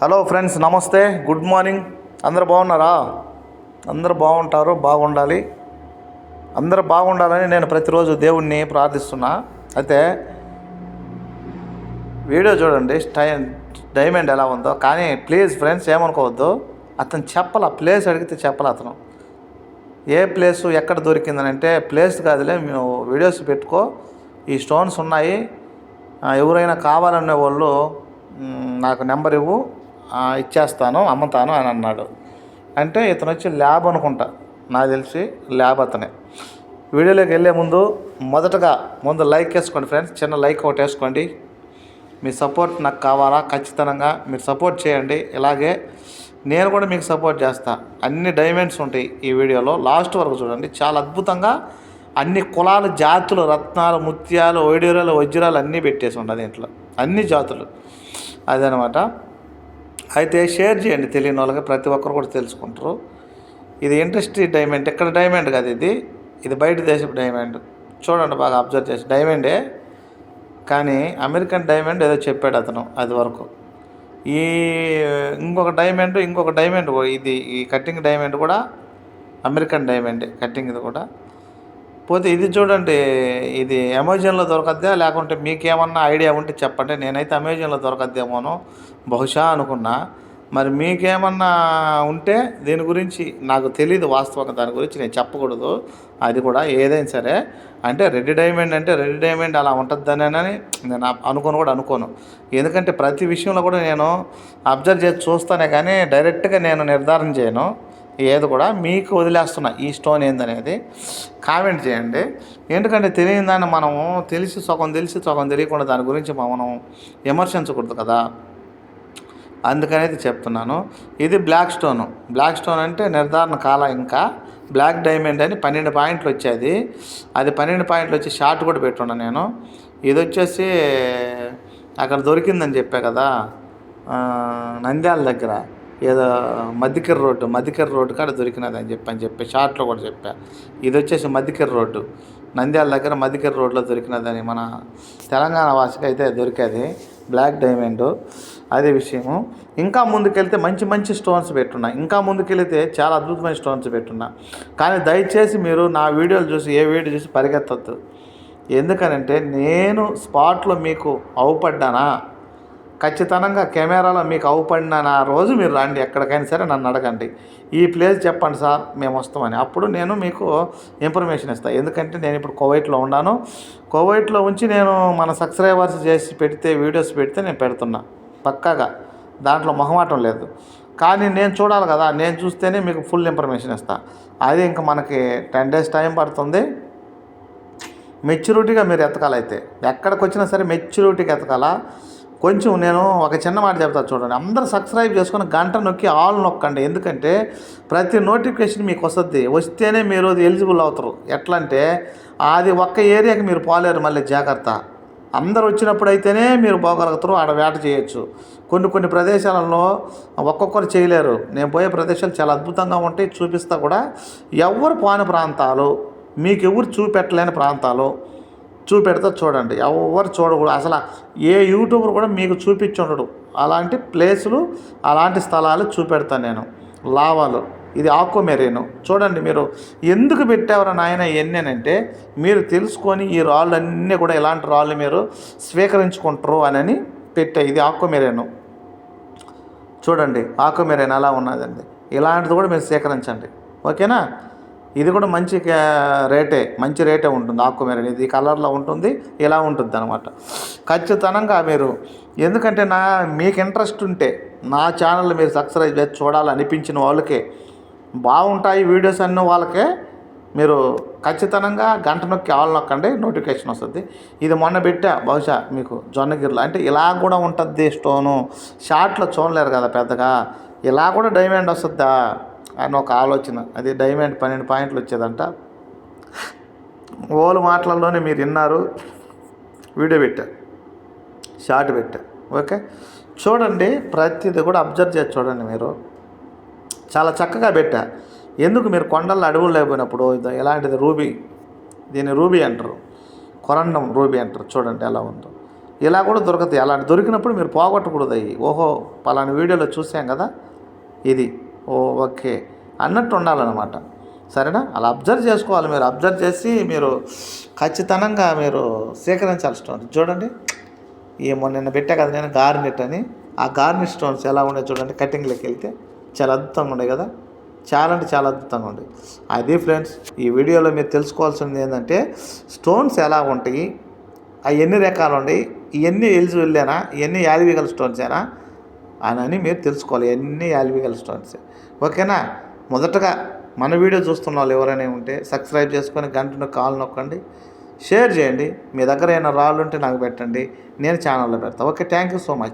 Hello friends నమస్తే. Good morning. అందరు బాగున్నారా? అందరు బాగుంటారు బాగుండాలి. అందరు బాగుండాలని నేను ప్రతిరోజు దేవుణ్ణి ప్రార్థిస్తున్నా. అయితే వీడియో చూడండి. స్టై డైమండ్ ఎలా ఉందో. కానీ ప్లీజ్ ఫ్రెండ్స్ ఏమనుకోవద్దు. అతను చెప్పాల ప్లేస్ అడిగితే చెప్పాలి అతను. ఏ ప్లేసు ఎక్కడ దొరికిందని అంటే ప్లేస్ కాదులే మేము వీడియోస్ పెట్టుకో. ఈ స్టోన్స్ ఉన్నాయి. ఎవరైనా కావాలనే వాళ్ళు నాకు నెంబర్ ఇవ్వు. ఇచ్చేస్తాను అమ్ముతాను అని అన్నాడు. అంటే ఇతను వచ్చి ల్యాబ్ అనుకుంటా. నాకు తెలిసి ల్యాబ్ అతనే. వీడియోలోకి వెళ్ళే ముందు మొదటగా ముందు లైక్ వేసుకోండి ఫ్రెండ్స్. చిన్న లైక్ ఒకటి వేసుకోండి. మీ సపోర్ట్ నాకు కావాలా? ఖచ్చితంగా మీరు సపోర్ట్ చేయండి. ఇలాగే నేను కూడా మీకు సపోర్ట్ చేస్తా. అన్ని డైమండ్స్ ఉంటాయి ఈ వీడియోలో. లాస్ట్ వరకు చూడండి. చాలా అద్భుతంగా అన్ని కులాలు జాతులు రత్నాలు ముత్యాలు వైడూరాలు వజ్రాలు అన్నీ పెట్టేసి ఉండ దీంట్లో. అన్ని జాతులు. అదనమాట. అయితే షేర్ చేయండి తెలియని వాళ్ళకి ప్రతి ఒక్కరు కూడా తెలుసుకుంటారు. ఇది ఇండస్ట్రీ డైమండ్ ఇక్కడ డైమండ్ కాదు ఇది. ఇది బయట దేశపు డైమండ్. చూడండి బాగా అబ్జర్వ్ చేసి. డైమండే కానీ అమెరికన్ డైమండ్ ఏదో చెప్పాడు అతను అది వరకు. ఈ ఇంకొక డైమండ్ ఇంకొక డైమండ్ ఇది ఈ కట్టింగ్ డైమండ్ కూడా అమెరికన్ డైమండ్ కట్టింగ్ ఇది కూడా. పోతే ఇది చూడండి ఇది అమెజాన్లో దొరకద్దా? లేకుంటే మీకేమన్నా ఐడియా ఉంటే చెప్పండి. నేనైతే అమెజాన్లో దొరకద్దేమోనో బహుశా అనుకున్నా. మరి మీకేమన్నా ఉంటే దీని గురించి నాకు తెలియదు వాస్తవంగా దాని గురించి నేను చెప్పకూడదు. అది కూడా ఏదైనా సరే. అంటే రెడ్ డైమండ్ అంటే రెడ్ డైమండ్ అలా ఉంటుందని నేను అనుకోను కూడా అనుకోను. ఎందుకంటే ప్రతి విషయంలో కూడా నేను అబ్జర్వ్ చేసి చూస్తానే కానీ డైరెక్ట్గా నేను నిర్ధారణ చేయను. ఏది కూడా మీకు వదిలేస్తున్నా. ఈ స్టోన్ ఏందనేది కామెంట్ చేయండి. ఎందుకంటే తెలియని దాన్ని మనము తెలిసి సగం తెలిసి సగం తెలియకుండా దాని గురించి మనం విమర్శించకూడదు కదా. అందుకనేది చెప్తున్నాను. ఇది బ్లాక్ స్టోన్. బ్లాక్ స్టోన్ అంటే నిర్ధారణ కాల ఇంకా బ్లాక్ డైమండ్ అని పన్నెండు పాయింట్లు వచ్చేది. అది పన్నెండు పాయింట్లు వచ్చి షార్ట్ కూడా పెట్టున్నాను నేను. ఇది వచ్చేసి అక్కడ దొరికిందని చెప్పా కదా. నంద్యాల దగ్గర. ఏదో మధ్యకెర రోడ్డు మధ్యకెర రోడ్డు కాడ దొరికినది అని చెప్పి అని చెప్పి షార్ట్లో కూడా చెప్పా. ఇది వచ్చేసి మధ్యకెర రోడ్డు. నంద్యాల దగ్గర మధ్యకెర రోడ్లో దొరికినదని మన తెలంగాణ వాసికి అయితే దొరికేది బ్లాక్ డైమండ్. అదే విషయము. ఇంకా ముందుకెళ్తే మంచి మంచి స్టోన్స్ పెట్టున్నా. ఇంకా ముందుకెళ్తే చాలా అద్భుతమైన స్టోన్స్ పెట్టున్నా. కానీ దయచేసి మీరు నా వీడియోలు చూసి ఏ వీడియో చూసి పరిగెత్తద్దు. ఎందుకనంటే నేను స్పాట్లో మీకు అవుపడ్డానా? ఖచ్చితంగా కెమెరాలో మీకు అవుపడిన నా రోజు మీరు రండి ఎక్కడికైనా సరే నన్ను అడగండి. ఈ ప్లేస్ చెప్పండి సార్ మేము వస్తామని. అప్పుడు నేను మీకు ఇన్ఫర్మేషన్ ఇస్తాను ఎందుకంటే నేను ఇప్పుడు కోవైట్లో ఉన్నాను. కోవైట్లో ఉంచి నేను మన సబ్స్క్రైబర్స్ చేసి పెడితే వీడియోస్ పెడితే నేను పెడుతున్నా. పక్కాగా. దాంట్లో మొహమాటం లేదు. కానీ నేను చూడాలి కదా నేను చూస్తేనే మీకు ఫుల్ ఇన్ఫర్మేషన్ ఇస్తాను అది ఇంకా మనకి టెన్ డేస్ టైం పడుతుంది. మెచ్యూరిటీగా మీరు ఎతకాలైతే ఎక్కడికి వచ్చినా సరే మెచ్యూరిటీగా ఎతకాలా? కొంచెం నేను ఒక చిన్న మాట చెప్తా చూడండి. అందరూ సబ్స్క్రైబ్ చేసుకొని గంట నొక్కి ఆల్ నొక్కండి. ఎందుకంటే ప్రతి నోటిఫికేషన్ మీకు వస్తుంది. వస్తేనే మీరు ఎలిజిబుల్ అవుతారు. ఎట్లా అంటే అది ఒక్క ఏరియాకి మీరు పోలేరు మళ్ళీ జాగ్రత్త. అందరు వచ్చినప్పుడు అయితేనే మీరు పోగలుగుతారు. ఆడ వేట చేయొచ్చు. కొన్ని కొన్ని ప్రదేశాలలో ఒక్కొక్కరు చేయలేరు. నేను పోయే ప్రదేశాలు చాలా అద్భుతంగా ఉంటాయి. చూపిస్తా కూడా ఎవరు పోని ప్రాంతాలు? మీకు ఎవరు చూపెట్టలేని ప్రాంతాలు? చూపెడతా చూడండి. ఎవరు చూడకూడదు. అసలు ఏ యూట్యూబర్ కూడా మీకు చూపించుండడు అలాంటి ప్లేసులు అలాంటి స్థలాలు చూపెడతాను నేను. లావాలు. ఇది ఆకో చూడండి మీరు ఎందుకు పెట్టేవారు నాయన ఇవన్నీ మీరు తెలుసుకొని ఈ రాళ్ళు అన్నీ కూడా ఇలాంటి రాళ్ళు మీరు స్వీకరించుకుంటారు అని పెట్టా. ఇది ఆకో చూడండి ఆకు అలా ఉన్నదండి. ఇలాంటిది కూడా మీరు సేకరించండి ఓకేనా? ఇది కూడా మంచి రేటే మంచి రేటే ఉంటుంది ఆకు ఇది కలర్లో ఉంటుంది ఇలా ఉంటుంది అనమాట ఖచ్చితంగా మీరు ఎందుకంటే నా మీకు ఇంట్రెస్ట్ ఉంటే నా ఛానల్ మీరు సబ్స్క్రైబ్ చేసి చూడాలనిపించిన వాళ్ళకే బాగుంటాయి వీడియోస్ అన్న వాళ్ళకే మీరు ఖచ్చితంగా గంట నొక్కి ఆల్ నొక్కండి నోటిఫికేషన్ వస్తుంది. ఇది మొన్న పెట్టా బహుశా మీకు జొన్నగిరిలో అంటే ఇలా కూడా ఉంటుంది స్టోను. షార్ట్లో చూడలేరు కదా పెద్దగా. ఇలా కూడా డైమండ్ వస్తుందా? అని ఒక ఆలోచన. అది డైమండ్ పన్నెండు పాయింట్లు వచ్చేదంట. ఓలు మాటలలోనే మీరు విన్నారు. వీడియో పెట్టా. షార్ట్ పెట్టా. ఓకే? చూడండి ప్రతిదీ కూడా అబ్జర్వ్ చేసి చూడండి మీరు. చాలా చక్కగా పెట్టా. ఎందుకు మీరు కొండల్లో అడవులు లేకపోయినప్పుడు ఇది ఎలాంటిది రూబీ? దీన్ని రూబీ అంటారు. కొరండం రూబీ అంటారు. చూడండి ఎలా ఉందో. ఇలా కూడా దొరుకుతాయి. అలాంటి దొరికినప్పుడు మీరు పోగొట్టకూడదు అయ్యి. ఓహో పలానా వీడియోలో చూసాం కదా? ఇది. Oh okay. అన్నట్టు ఉండాలన్నమాట. సరేనా? అలా అబ్జర్వ్ చేసుకోవాలి మీరు. అబ్జర్వ్ చేసి మీరు ఖచ్చితంగా మీరు సేకరించాల్సి స్టోన్స్. చూడండి. ఏమో నిన్న పెట్టా కదా నేను గార్నెట్ అని. ఆ గార్నెట్ స్టోన్స్ ఎలా ఉండే చూడండి. కటింగ్లోకి వెళ్తే చాలా అద్భుతంగా ఉండే కదా. చాలా అంటే చాలా అద్భుతంగా ఉంది. అది ఫ్రెండ్స్ ఈ వీడియోలో మీరు తెలుసుకోవాల్సింది ఏంటంటే స్టోన్స్ ఎలా ఉంటాయి? అవి ఎన్ని రకాలు ఉన్నాయి ఇవన్నీ ఎలిజిబుల్లేనా ఇవన్నీ యాలివిగల్ స్టోన్సేనా అని మీరు తెలుసుకోవాలి. ఎన్ని యాలివిగల్ స్టోన్స్. ఓకేనా? మొదటగా మన వీడియో చూస్తున్న వాళ్ళు ఎవరైనా ఉంటే సబ్స్క్రైబ్ చేసుకొని గంటను కాల్ నొక్కండి. షేర్ చేయండి. మీ దగ్గర ఏమైనా రాళ్ళు ఉంటే నాకు పెట్టండి. నేను ఛానల్లో పెడతాను okay thank you so much.